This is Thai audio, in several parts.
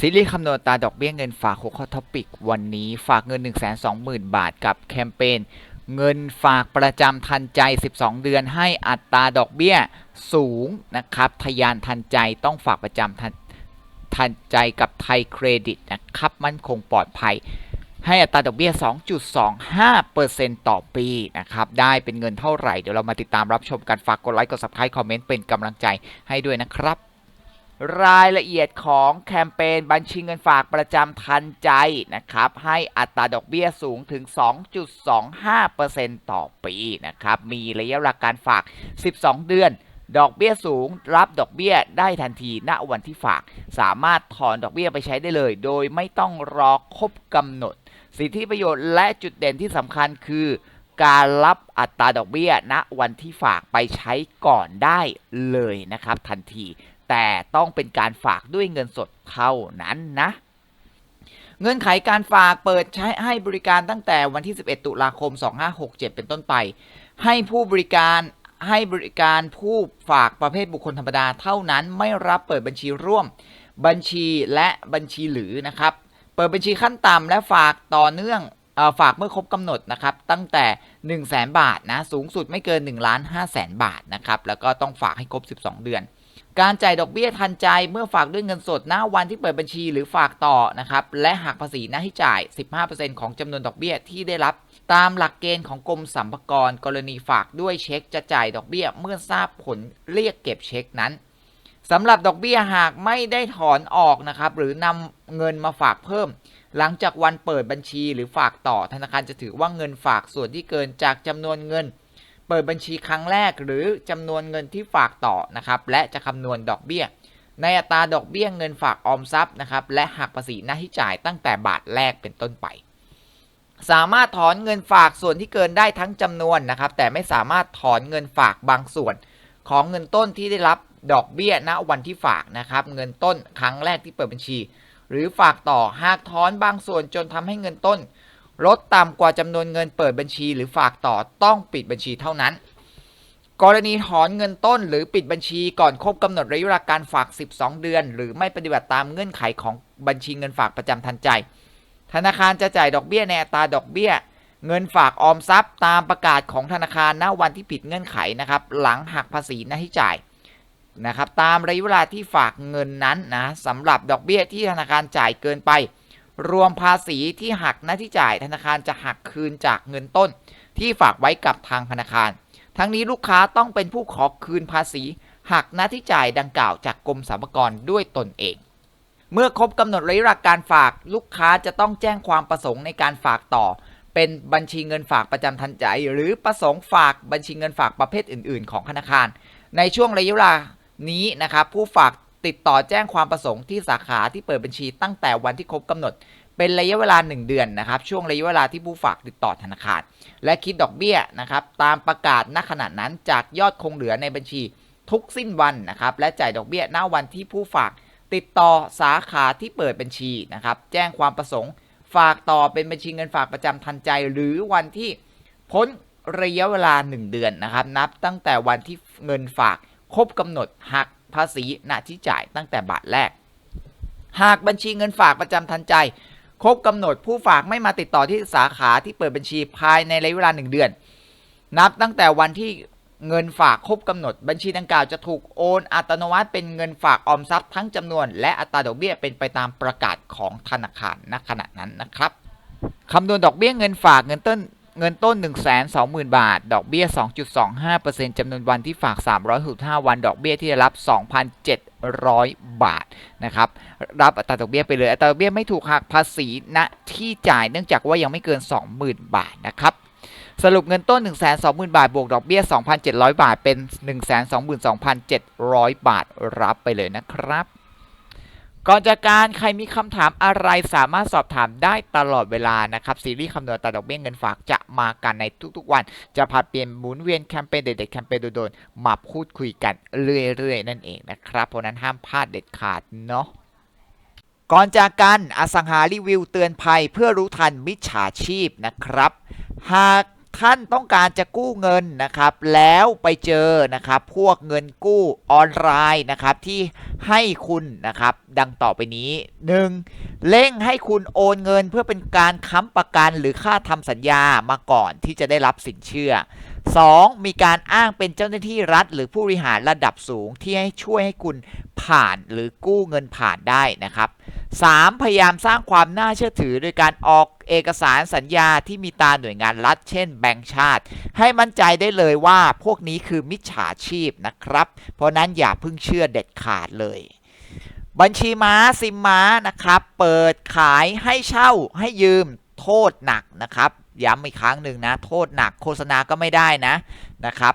ซีรีส์คำนวณตาดอกเบี้ยเงินฝากหัวข้อท็อปิกวันนี้ฝากเงิน 120,000 บาทกับแคมเปญเงินฝากประจำทันใจ 12 เดือนให้อัตราดอกเบี้ยสูงนะครับทะยานทันใจต้องฝากประจำทันทันใจกับไทยเครดิตนะครับมั่นคงปลอดภัย ให้อัตราดอกเบี้ย 2.25%ต่อปีนะครับได้เป็นเงินเท่าไหร่ เดี๋ยวเรามาติดตามรับชมกันฝากกดไลค์กด subscribe คอมเมนต์เป็นกำลังใจให้ด้วยนะครับ รายละเอียดของแคมเปญบัญชีเงินฝากประจำทันใจนะครับ ให้อัตราดอกเบี้ยสูงถึง 2.25%ต่อปีนะครับ มีระยะเวลาการฝาก 12 เดือน ดอกเบี้ยสูง รับดอกเบี้ยได้ทันทีณวันที่ฝาก สามารถถอนดอกเบี้ยไปใช้ได้เลย โดยไม่ต้องรอครบกำหนด สิทธิประโยชน์และจุดเด่นที่สำคัญคือการรับอัตราดอกเบี้ยณวันที่ฝากไปใช้ก่อนได้เลยนะครับ ทันที แต่ต้องเป็นการฝากด้วยเงินสดเท่านั้นนะเงื่อนไขการฝากเปิดใช้ให้บริการตั้งแต่วันที่ 11 ตุลาคม 2567 เป็นต้นไป ให้ผู้บริการให้บริการผู้ฝากประเภทบุคคลธรรมดาเท่านั้นไม่รับเปิดบัญชีร่วม บัญชีและบัญชีหรือนะครับ เปิดบัญชีขั้นต่ำและฝากต่อเนื่องฝากเมื่อครบกำหนดนะครับ ตั้งแต่ 1 0 0 0 0แบาทนะสูงสุดไม่เกิน1ล้าน5แสนบาทนะครับแล้วก็ต้องฝากให้ครบ 12 เดือน การจ่ายดอกเบี้ยทันใจเมื่อฝากด้วยเงินสดณวันที่เปิดบัญชีหรือฝากต่อนะครับและหักภาษีหน้าที่จ่าย 15%ของจำนวนดอกเบี้ยที่ได้รับ ตามหลักเกณฑ์ของกรมสรรพากรกรณีฝากด้วยเช็คจะจ่ายดอกเบี้ยเมื่อทราบผลเรียกเก็บเช็คนั้นสำหรับดอกเบี้ยหากไม่ได้ถอนออกนะครับหรือนำเงินมาฝากเพิ่ม หลังจากวันเปิดบัญชีหรือฝากต่อธนาคารจะถือว่าเงินฝากส่วนที่เกินจากจำนวนเงิน เปิดบัญชีครั้งแรกหรือจำนวนเงินที่ฝากต่อนะครับ และจะคำนวณดอกเบี้ย ในอัตราดอกเบี้ยเงินฝากออมทรัพย์นะครับ และหักภาษีหน้าที่จ่ายตั้งแต่บาทแรกเป็นต้นไป สามารถถอนเงินฝากส่วนที่เกินได้ทั้งจำนวนนะครับ แต่ไม่สามารถถอนเงินฝากบางส่วน ของเงินต้นที่ได้รับดอกเบี้ยณวันที่ฝากนะครับ เงินต้นครั้งแรกที่เปิดบัญชี หรือฝากต่อหากถอนบางส่วนจนทำให้เงินต้น ลดต่ำกว่าจำนวนเงินเปิดบัญชีหรือฝากต่อต้องปิดบัญชีเท่านั้น กรณีถอนเงินต้นหรือปิดบัญชีก่อนครบกำหนดระยะเวลาการฝาก 12 เดือน หรือไม่ปฏิบัติตามเงื่อนไขของบัญชีเงินฝากประจำทันใจ ธนาคารจะจ่ายดอกเบี้ยในอัตราดอกเบี้ย เงินฝากออมทรัพย์ ตามประกาศของธนาคารณวันที่ผิดเงื่อนไขนะครับ หลังหักภาษีหน้าที่จ่ายนะครับตามระยะเวลาที่ฝากเงินนั้นนะสำหรับดอกเบี้ยที่ธนาคารจ่ายเกินไป รวมภาษีที่หักหน้าที่จ่ายธนาคารจะหักคืนจากเงินต้น ที่ฝากไว้กับทางธนาคาร ทั้งนี้ลูกค้าต้องเป็นผู้ขอคืนภาษีหักหน้าที่จ่ายดังกล่าวจากกรมสรรพากรด้วยตนเอง เมื่อครบกำหนดระยะเวลาการฝาก ลูกค้าจะต้องแจ้งความประสงค์ในการฝากต่อ เป็นบัญชีเงินฝากประจำทันใจ หรือประสงค์ฝากบัญชีเงินฝากประเภทอื่น ๆ ของธนาคาร ในช่วงระยะเวลานี้นะครับผู้ฝาก ติดต่อแจ้งความประสงค์ที่สาขาที่เปิดบัญชีตั้งแต่วันที่ครบกำหนด เป็นระยะเวลา 1 เดือนนะครับ ช่วงระยะเวลาที่ผู้ฝากติดต่อธนาคาร และคิดดอกเบี้ยนะครับ ตามประกาศณขณะนั้นจากยอดคงเหลือในบัญชีทุกสิ้นวันนะครับ และจ่ายดอกเบี้ยณวันที่ผู้ฝากติดต่อสาขาที่เปิดบัญชีนะครับ แจ้งความประสงค์ ฝากต่อเป็นบัญชีเงินฝากประจำทันใจ หรือวันที่พ้นระยะเวลา 1 เดือนนะครับ นับตั้งแต่วันที่เงินฝากครบกำหนดหัก ภาษีณที่จ่ายตั้งแต่บาทแรก หากบัญชีเงินฝากประจำทันใจ ครบกำหนดผู้ฝากไม่มาติดต่อที่สาขาที่เปิดบัญชีภายในระยะเวลา 1 เดือน นับตั้งแต่วันที่เงินฝากครบกำหนด บัญชีดังกล่าวจะถูกโอนอัตโนมัติเป็นเงินฝากออมทรัพย์ทั้งจำนวน และอัตราดอกเบี้ยเป็นไปตามประกาศของธนาคารณขณะนั้นนะครับคำนวณดอกเบี้ยเงินฝากเงินต้น เงินต้น 1 2 0 0 0 0 บาท ดอกเบี้ย 2.25%จำนวนวันที่ฝาก 365 วัน ดอกเบี้ยที่ได้รับ 2,700 บาทนะครับ รับอัตราดอกเบี้ยไปเลย อัตราดอกเบี้ยไม่ถูกหักภาษีณที่จ่ายเนื่องจากว่ายังไม่เกิน 20,000 บาทนะครับสรุปเงินต้น 120,000 บาท บวกดอกเบี้ย 2,700 บาท เป็น 122,700 บาท รับไปเลยนะครับ ก่อนจากการใครมีคำถามอะไรสามารถสอบถามได้ตลอดเวลานะครับซีรีส์คำนวณอัตาดอกเบี้ยเงินฝากจะมากันในทุกๆวัน จะผัดเปลี่ยนหมุนเวียนแคมเปญเด็ดๆแคมเปญโดนๆมาพูดคุยกันเรื่อยๆ นั่นเองนะครับเพราะฉะนั้นห้ามพลาดเด็ดขาดเนาะก่อนจากกันอสังหารีวิวเตือนภัยเพื่อรู้ทันมิจฉาชีพนะครับ หาก ท่านต้องการจะกู้เงินนะครับ แล้วไปเจอนะครับ พวกเงินกู้ออนไลน์นะครับ ที่ให้คุณนะครับ ดังต่อไปนี้ 1. เร่งให้คุณโอนเงินเพื่อเป็นการค้ำประกันหรือค่าทำสัญญามาก่อนที่จะได้รับสินเชื่อ 2. มีการอ้างเป็นเจ้าหน้าที่รัฐ หรือผู้บริหารระดับสูงที่ให้ช่วยให้คุณ ผ่านหรือกู้เงินผ่านได้นะครับ 3. พยายามสร้างความน่าเชื่อถือโดยการออกเอกสารสัญญาที่มีตาหน่วยงานรัฐ เช่นแบงก์ชาติ ให้มั่นใจได้เลยว่าพวกนี้คือมิจฉาชีพนะครับ เพราะนั้นอย่าเพิ่งเชื่อเด็ดขาดเลย บัญชีม้าซิมม้านะครับ เปิดขายให้เช่าให้ยืมโทษหนักนะครับ ย้ำอีกครั้งหนึ่งนะ โทษหนักโฆษณาก็ไม่ได้นะนะครับ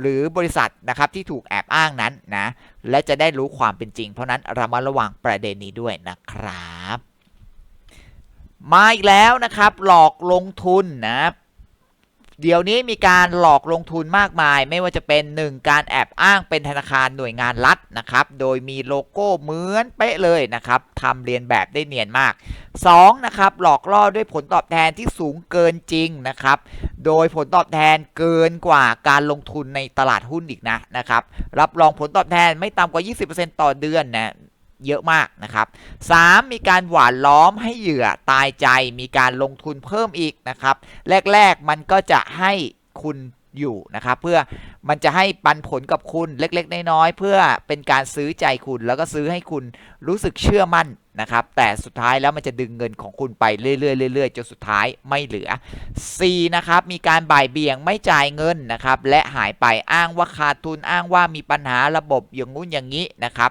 หรือบริษัทนะครับที่ถูกแอบอ้างนั้นนะและจะได้รู้ความเป็นจริง เพราะนั้นระมัดระวังประเด็นนี้ด้วยนะครับมาอีกแล้วนะครับหลอกลงทุนนะเดี๋ยวนี้มีการหลอกลงทุนมากมาย ไม่ว่าจะเป็น 1 การแอบอ้างเป็นธนาคารหน่วยงานรัฐนะครับ โดยมีโลโก้เหมือนเป๊ะเลยนะครับทำเรียนแบบได้เนียนมาก 2. นะครับหลอกล่อด้วยผลตอบแทนที่สูงเกินจริงนะครับ โดยผลตอบแทนเกินกว่าการลงทุนในตลาดหุ้นอีกนะนะครับ รับรองผลตอบแทนไม่ต่ำกว่า 20%ต่อเดือนนะเยอะมากนะครับ 3. มีการหวานล้อมให้เหยื่อตายใจ มีการลงทุนเพิ่มอีกนะครับ แรก ๆ มันก็จะให้คุณอยู่นะครับ เพื่อมันจะให้ปันผลกับคุณเล็ก ๆ น้อยๆเพื่อเป็นการซื้อใจคุณแล้วก็ซื้อให้คุณรู้สึกเชื่อมั่น นะครับ แต่สุดท้ายแล้วมันจะดึงเงินของคุณไปเรื่อยๆเรื่อยๆจนสุดท้ายไม่เหลือ C นะครับมีการบ่ายเบี่ยงไม่จ่ายเงินนะครับและหายไปอ้างว่าขาดทุนอ้างว่ามีปัญหาระบบอย่างงู้นอย่างนี้นะครับ